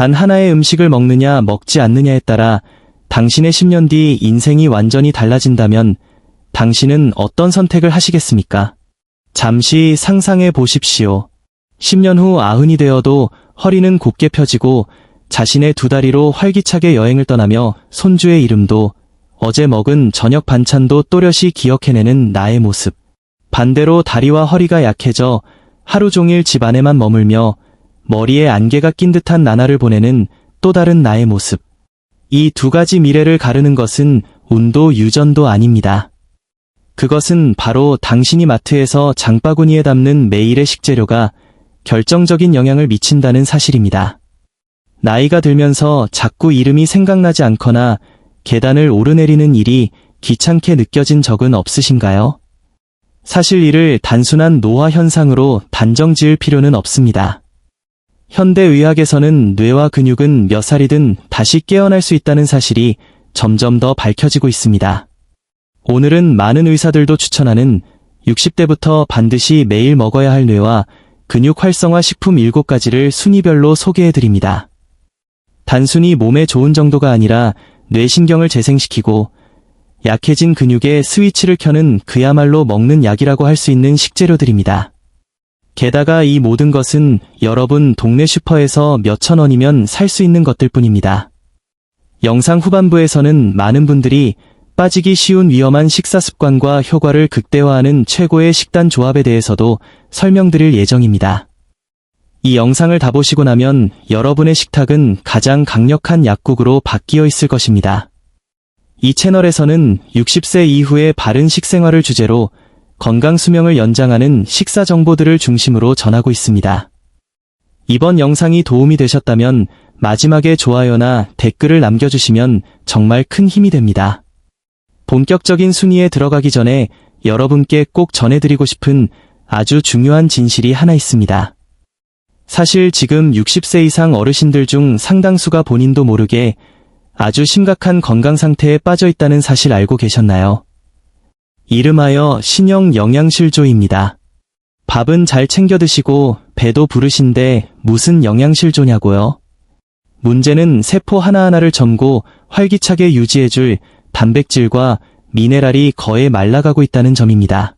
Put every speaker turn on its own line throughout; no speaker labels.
단 하나의 음식을 먹느냐 먹지 않느냐에 따라 당신의 10년 뒤 인생이 완전히 달라진다면 당신은 어떤 선택을 하시겠습니까? 잠시 상상해 보십시오. 10년 후 아흔이 되어도 허리는 곧게 펴지고 자신의 두 다리로 활기차게 여행을 떠나며 손주의 이름도 어제 먹은 저녁 반찬도 또렷이 기억해내는 나의 모습. 반대로 다리와 허리가 약해져 하루 종일 집 안에만 머물며 머리에 안개가 낀 듯한 나날을 보내는 또 다른 나의 모습. 이 두 가지 미래를 가르는 것은 운도 유전도 아닙니다. 그것은 바로 당신이 마트에서 장바구니에 담는 매일의 식재료가 결정적인 영향을 미친다는 사실입니다. 나이가 들면서 자꾸 이름이 생각나지 않거나 계단을 오르내리는 일이 귀찮게 느껴진 적은 없으신가요? 사실 이를 단순한 노화 현상으로 단정 지을 필요는 없습니다. 현대의학에서는 뇌와 근육은 몇 살이든 다시 깨어날 수 있다는 사실이 점점 더 밝혀지고 있습니다. 오늘은 많은 의사들도 추천하는 60대부터 반드시 매일 먹어야 할 뇌와 근육 활성화 식품 7가지를 순위별로 소개해 드립니다. 단순히 몸에 좋은 정도가 아니라 뇌신경을 재생시키고 약해진 근육의 스위치를 켜는 그야말로 먹는 약이라고 할 수 있는 식재료들입니다. 게다가 이 모든 것은 여러분 동네 슈퍼에서 몇천 원이면 살 수 있는 것들 뿐입니다. 영상 후반부에서는 많은 분들이 빠지기 쉬운 위험한 식사 습관과 효과를 극대화하는 최고의 식단 조합에 대해서도 설명드릴 예정입니다. 이 영상을 다 보시고 나면 여러분의 식탁은 가장 강력한 약국으로 바뀌어 있을 것입니다. 이 채널에서는 60세 이후의 바른 식생활을 주제로 건강 수명을 연장하는 식사 정보들을 중심으로 전하고 있습니다. 이번 영상이 도움이 되셨다면 마지막에 좋아요나 댓글을 남겨주시면 정말 큰 힘이 됩니다. 본격적인 순위에 들어가기 전에 여러분께 꼭 전해드리고 싶은 아주 중요한 진실이 하나 있습니다. 사실 지금 60세 이상 어르신들 중 상당수가 본인도 모르게 아주 심각한 건강 상태에 빠져 있다는 사실 알고 계셨나요? 이름하여 신형 영양실조입니다. 밥은 잘 챙겨 드시고 배도 부르신데 무슨 영양실조냐고요? 문제는 세포 하나하나를 점고 활기차게 유지해줄 단백질과 미네랄이 거의 말라가고 있다는 점입니다.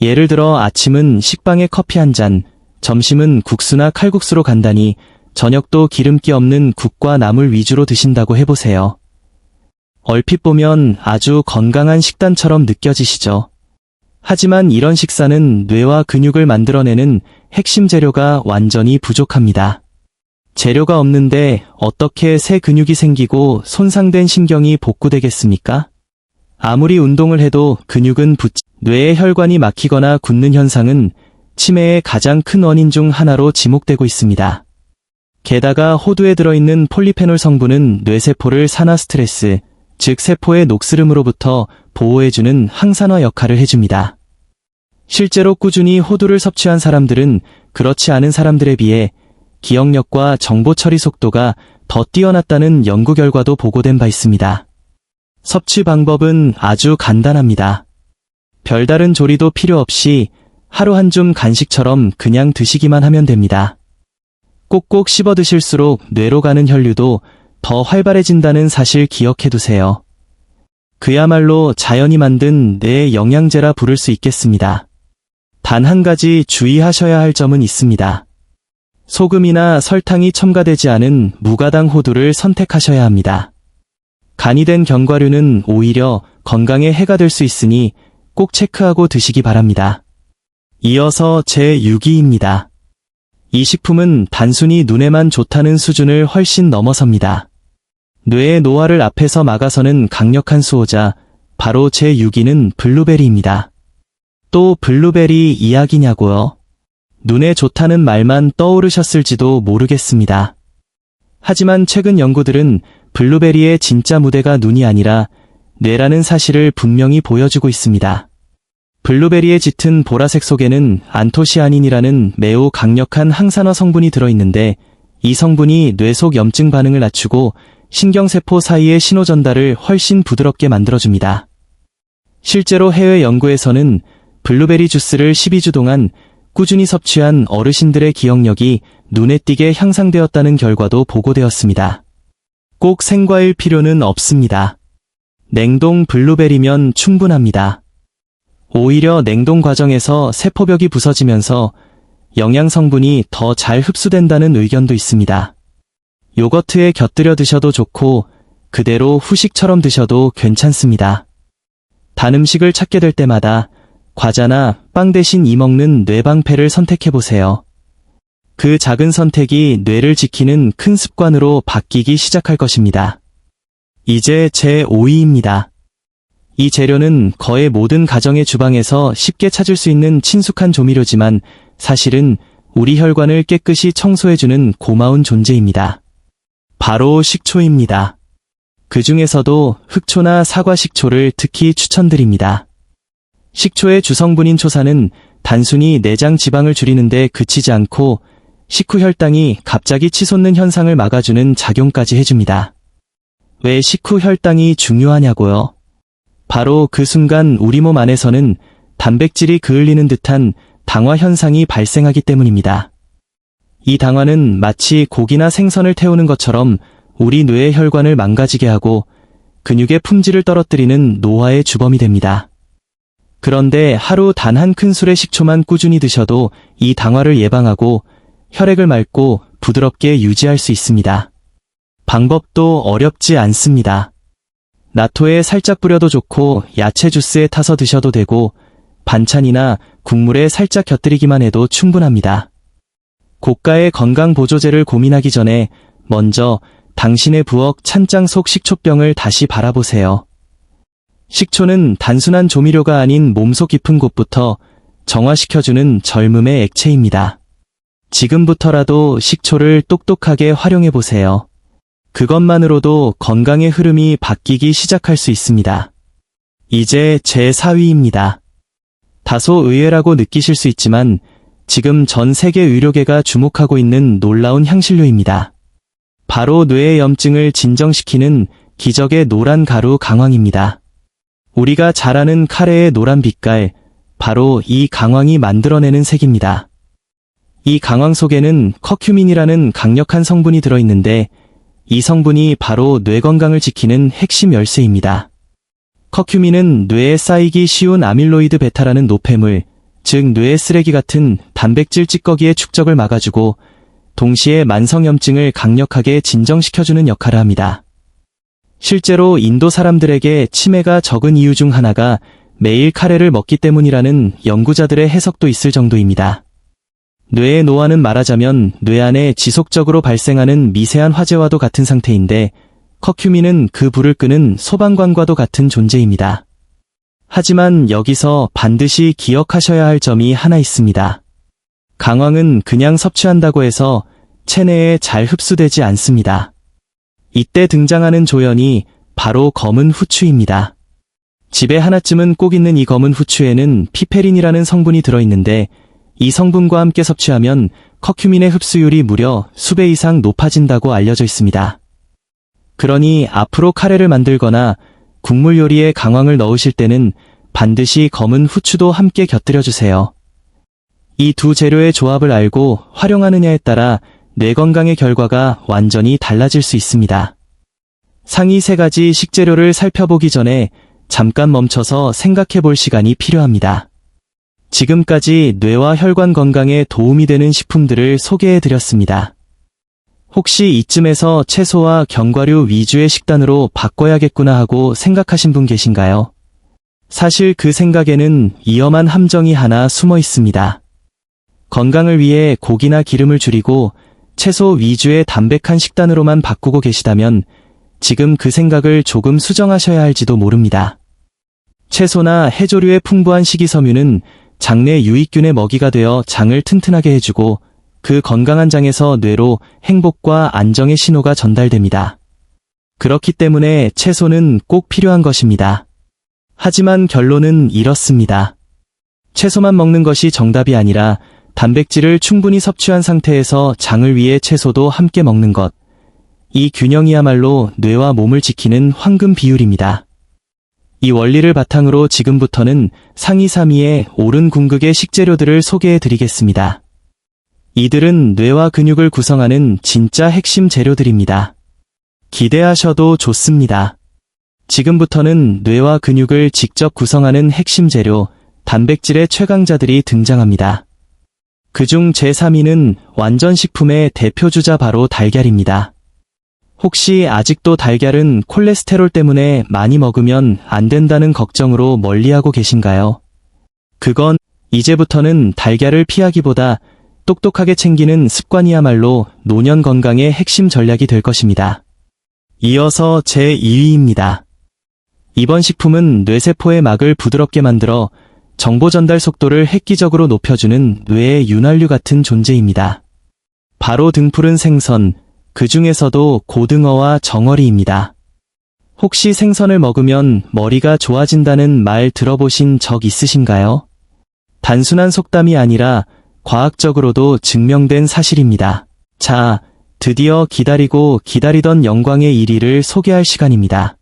예를 들어 아침은 식빵에 커피 한 잔, 점심은 국수나 칼국수로 간다니 저녁도 기름기 없는 국과 나물 위주로 드신다고 해보세요. 얼핏 보면 아주 건강한 식단처럼 느껴지시죠? 하지만 이런 식사는 뇌와 근육을 만들어내는 핵심 재료가 완전히 부족합니다. 재료가 없는데 어떻게 새 근육이 생기고 손상된 신경이 복구되겠습니까? 아무리 운동을 해도 근육은 붙, 뇌의 혈관이 막히거나 굳는 현상은 치매의 가장 큰 원인 중 하나로 지목되고 있습니다. 게다가 호두에 들어있는 폴리페놀 성분은 뇌세포를 산화 스트레스, 즉 세포의 녹스름으로부터 보호해주는 항산화 역할을 해줍니다. 실제로 꾸준히 호두를 섭취한 사람들은 그렇지 않은 사람들에 비해 기억력과 정보 처리 속도가 더 뛰어났다는 연구 결과도 보고된 바 있습니다. 섭취 방법은 아주 간단합니다. 별다른 조리도 필요 없이 하루 한 줌 간식처럼 그냥 드시기만 하면 됩니다. 꼭꼭 씹어 드실수록 뇌로 가는 혈류도 더 활발해진다는 사실 기억해 두세요. 그야말로 자연이 만든 뇌 영양제라 부를 수 있겠습니다. 단 한 가지 주의하셔야 할 점은 있습니다. 소금이나 설탕이 첨가되지 않은 무가당 호두를 선택하셔야 합니다. 간이 된 견과류는 오히려 건강에 해가 될 수 있으니 꼭 체크하고 드시기 바랍니다. 이어서 제6위입니다. 이 식품은 단순히 눈에만 좋다는 수준을 훨씬 넘어섭니다. 뇌의 노화를 앞에서 막아서는 강력한 수호자, 바로 제 6위는 블루베리입니다. 또 블루베리 이야기냐고요? 눈에 좋다는 말만 떠오르셨을지도 모르겠습니다. 하지만 최근 연구들은 블루베리의 진짜 무대가 눈이 아니라 뇌라는 사실을 분명히 보여주고 있습니다. 블루베리의 짙은 보라색 속에는 안토시아닌이라는 매우 강력한 항산화 성분이 들어있는데 이 성분이 뇌 속 염증 반응을 낮추고 신경세포 사이의 신호 전달을 훨씬 부드럽게 만들어줍니다. 실제로 해외 연구에서는 블루베리 주스를 12주 동안 꾸준히 섭취한 어르신들의 기억력이 눈에 띄게 향상되었다는 결과도 보고되었습니다. 꼭 생과일 필요는 없습니다. 냉동 블루베리면 충분합니다. 오히려 냉동 과정에서 세포벽이 부서지면서 영양 성분이 더 잘 흡수된다는 의견도 있습니다. 요거트에 곁들여 드셔도 좋고 그대로 후식처럼 드셔도 괜찮습니다. 단 음식을 찾게 될 때마다 과자나 빵 대신 이 먹는 뇌방패를 선택해보세요. 그 작은 선택이 뇌를 지키는 큰 습관으로 바뀌기 시작할 것입니다. 이제 제 5위입니다. 이 재료는 거의 모든 가정의 주방에서 쉽게 찾을 수 있는 친숙한 조미료지만 사실은 우리 혈관을 깨끗이 청소해주는 고마운 존재입니다. 바로 식초입니다. 그 중에서도 흑초나 사과 식초를 특히 추천드립니다. 식초의 주성분인 초사는 단순히 내장 지방을 줄이는데 그치지 않고 식후 혈당이 갑자기 치솟는 현상을 막아주는 작용까지 해줍니다. 왜 식후 혈당이 중요하냐고요? 바로 그 순간 우리 몸 안에서는 단백질이 그을리는 듯한 당화 현상이 발생하기 때문입니다. 이 당화는 마치 고기나 생선을 태우는 것처럼 우리 뇌의 혈관을 망가지게 하고 근육의 품질을 떨어뜨리는 노화의 주범이 됩니다. 그런데 하루 단 한 큰술의 식초만 꾸준히 드셔도 이 당화를 예방하고 혈액을 맑고 부드럽게 유지할 수 있습니다. 방법도 어렵지 않습니다. 나토에 살짝 뿌려도 좋고 야채 주스에 타서 드셔도 되고 반찬이나 국물에 살짝 곁들이기만 해도 충분합니다. 고가의 건강 보조제를 고민하기 전에 먼저 당신의 부엌 찬장 속 식초병을 다시 바라보세요. 식초는 단순한 조미료가 아닌 몸속 깊은 곳부터 정화시켜주는 젊음의 액체입니다. 지금부터라도 식초를 똑똑하게 활용해 보세요. 그것만으로도 건강의 흐름이 바뀌기 시작할 수 있습니다. 이제 제 4위입니다. 다소 의외라고 느끼실 수 있지만 지금 전 세계 의료계가 주목하고 있는 놀라운 향신료입니다. 바로 뇌의 염증을 진정시키는 기적의 노란 가루 강황입니다. 우리가 잘 아는 카레의 노란 빛깔, 바로 이 강황이 만들어내는 색입니다. 이 강황 속에는 커큐민이라는 강력한 성분이 들어있는데 이 성분이 바로 뇌 건강을 지키는 핵심 열쇠입니다. 커큐민은 뇌에 쌓이기 쉬운 아밀로이드 베타라는 노폐물, 즉 뇌의 쓰레기 같은 단백질 찌꺼기의 축적을 막아주고 동시에 만성염증을 강력하게 진정시켜주는 역할을 합니다. 실제로 인도 사람들에게 치매가 적은 이유 중 하나가 매일 카레를 먹기 때문이라는 연구자들의 해석도 있을 정도입니다. 뇌의 노화는 말하자면 뇌 안에 지속적으로 발생하는 미세한 화재와도 같은 상태인데 커큐민은 그 불을 끄는 소방관과도 같은 존재입니다. 하지만 여기서 반드시 기억하셔야 할 점이 하나 있습니다. 강황은 그냥 섭취한다고 해서 체내에 잘 흡수되지 않습니다. 이때 등장하는 조연이 바로 검은 후추입니다. 집에 하나쯤은 꼭 있는 이 검은 후추에는 피페린이라는 성분이 들어있는데 이 성분과 함께 섭취하면 커큐민의 흡수율이 무려 수배 이상 높아진다고 알려져 있습니다. 그러니 앞으로 카레를 만들거나 국물 요리에 강황을 넣으실 때는 반드시 검은 후추도 함께 곁들여 주세요. 이 두 재료의 조합을 알고 활용하느냐에 따라 뇌 건강의 결과가 완전히 달라질 수 있습니다. 상위 세 가지 식재료를 살펴보기 전에 잠깐 멈춰서 생각해 볼 시간이 필요합니다. 지금까지 뇌와 혈관 건강에 도움이 되는 식품들을 소개해 드렸습니다. 혹시 이쯤에서 채소와 견과류 위주의 식단으로 바꿔야겠구나 하고 생각하신 분 계신가요? 사실 그 생각에는 위험한 함정이 하나 숨어 있습니다. 건강을 위해 고기나 기름을 줄이고 채소 위주의 담백한 식단으로만 바꾸고 계시다면 지금 그 생각을 조금 수정하셔야 할지도 모릅니다. 채소나 해조류의 풍부한 식이섬유는 장내 유익균의 먹이가 되어 장을 튼튼하게 해주고 그 건강한 장에서 뇌로 행복과 안정의 신호가 전달됩니다. 그렇기 때문에 채소는 꼭 필요한 것입니다. 하지만 결론은 이렇습니다. 채소만 먹는 것이 정답이 아니라 단백질을 충분히 섭취한 상태에서 장을 위해 채소도 함께 먹는 것. 이 균형이야말로 뇌와 몸을 지키는 황금 비율입니다. 이 원리를 바탕으로 지금부터는 상위 3위의 옳은 궁극의 식재료들을 소개해 드리겠습니다. 이들은 뇌와 근육을 구성하는 진짜 핵심 재료들입니다. 기대하셔도 좋습니다. 지금부터는 뇌와 근육을 직접 구성하는 핵심 재료, 단백질의 최강자들이 등장합니다. 그중 제3위는 완전식품의 대표주자 바로 달걀입니다. 혹시 아직도 달걀은 콜레스테롤 때문에 많이 먹으면 안 된다는 걱정으로 멀리하고 계신가요? 그건 이제부터는 달걀을 피하기보다 똑똑하게 챙기는 습관이야말로 노년 건강의 핵심 전략이 될 것입니다. 이어서 제2위입니다. 이번 식품은 뇌세포의 막을 부드럽게 만들어 정보 전달 속도를 획기적으로 높여주는 뇌의 윤활유 같은 존재입니다. 바로 등푸른 생선, 그 중에서도 고등어와 정어리입니다. 혹시 생선을 먹으면 머리가 좋아진다는 말 들어보신 적 있으신가요? 단순한 속담이 아니라 과학적으로도 증명된 사실입니다. 자, 드디어 기다리고 기다리던 영광의 1위를 소개할 시간입니다.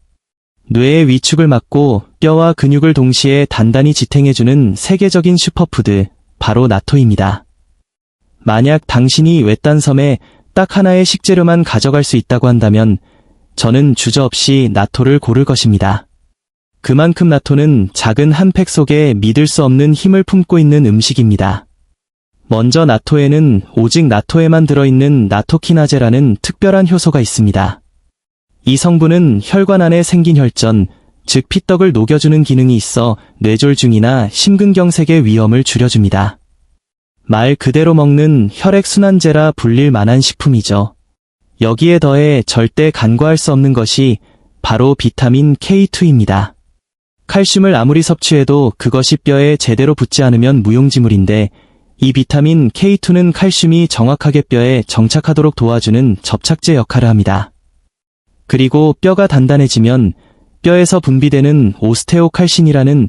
뇌의 위축을 막고 뼈와 근육을 동시에 단단히 지탱해주는 세계적인 슈퍼푸드, 바로 나토입니다. 만약 당신이 외딴 섬에 딱 하나의 식재료만 가져갈 수 있다고 한다면 저는 주저없이 나토를 고를 것입니다. 그만큼 나토는 작은 한 팩 속에 믿을 수 없는 힘을 품고 있는 음식입니다. 먼저 나토에는 오직 나토에만 들어있는 나토키나제라는 특별한 효소가 있습니다. 이 성분은 혈관 안에 생긴 혈전, 즉 피떡을 녹여주는 기능이 있어 뇌졸중이나 심근경색의 위험을 줄여줍니다. 말 그대로 먹는 혈액순환제라 불릴 만한 식품이죠. 여기에 더해 절대 간과할 수 없는 것이 바로 비타민 K2입니다. 칼슘을 아무리 섭취해도 그것이 뼈에 제대로 붙지 않으면 무용지물인데 이 비타민 K2는 칼슘이 정확하게 뼈에 정착하도록 도와주는 접착제 역할을 합니다. 그리고 뼈가 단단해지면 뼈에서 분비되는 오스테오칼신이라는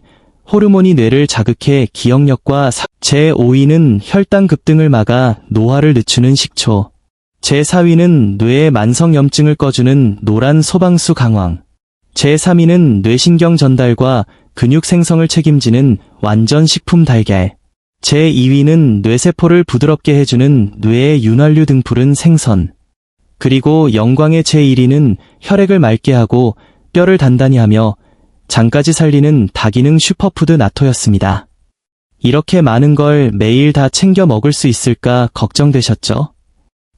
호르몬이 뇌를 자극해 기억력과 사... 제5위는 혈당 급등을 막아 노화를 늦추는 식초. 제4위는 뇌의 만성염증을 꺼주는 노란 소방수 강황. 제3위는 뇌신경 전달과 근육 생성을 책임지는 완전 식품 달걀. 제2위는 뇌세포를 부드럽게 해주는 뇌의 윤활유 등 푸른 생선. 그리고 영광의 제1위는 혈액을 맑게 하고 뼈를 단단히 하며 장까지 살리는 다기능 슈퍼푸드 나토였습니다. 이렇게 많은 걸 매일 다 챙겨 먹을 수 있을까 걱정되셨죠?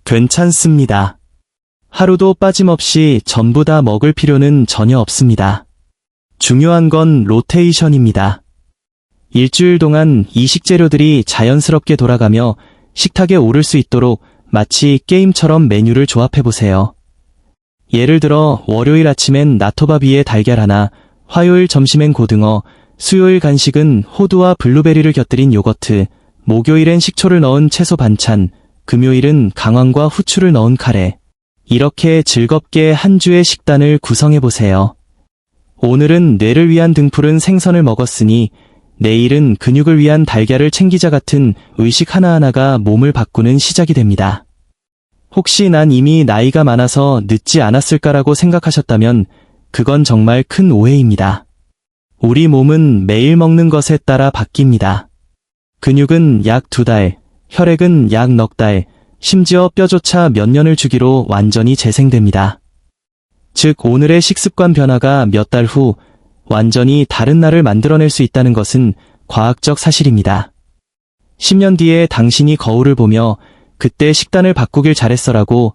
괜찮습니다. 하루도 빠짐없이 전부 다 먹을 필요는 전혀 없습니다. 중요한 건 로테이션입니다. 일주일 동안 이 식재료들이 자연스럽게 돌아가며 식탁에 오를 수 있도록 마치 게임처럼 메뉴를 조합해보세요. 예를 들어 월요일 아침엔 나토밥 위에 달걀 하나, 화요일 점심엔 고등어, 수요일 간식은 호두와 블루베리를 곁들인 요거트, 목요일엔 식초를 넣은 채소 반찬, 금요일은 강황과 후추를 넣은 카레. 이렇게 즐겁게 한 주의 식단을 구성해보세요. 오늘은 뇌를 위한 등푸른 생선을 먹었으니 내일은 근육을 위한 달걀을 챙기자 같은 의식 하나하나가 몸을 바꾸는 시작이 됩니다. 혹시 난 이미 나이가 많아서 늦지 않았을까라고 생각하셨다면 그건 정말 큰 오해입니다. 우리 몸은 매일 먹는 것에 따라 바뀝니다. 근육은 약 두 달, 혈액은 약 넉 달, 심지어 뼈조차 몇 년을 주기로 완전히 재생됩니다. 즉, 오늘의 식습관 변화가 몇 달 후 완전히 다른 날을 만들어낼 수 있다는 것은 과학적 사실입니다. 10년 뒤에 당신이 거울을 보며 그때 식단을 바꾸길 잘했어라고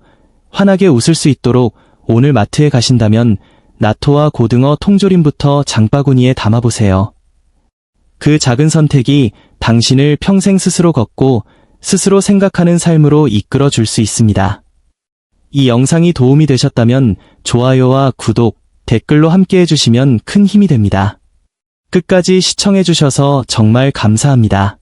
환하게 웃을 수 있도록 오늘 마트에 가신다면 나토와 고등어 통조림부터 장바구니에 담아보세요. 그 작은 선택이 당신을 평생 스스로 걷고 스스로 생각하는 삶으로 이끌어 줄 수 있습니다. 이 영상이 도움이 되셨다면 좋아요와 구독, 댓글로 함께 해주시면 큰 힘이 됩니다. 끝까지 시청해주셔서 정말 감사합니다.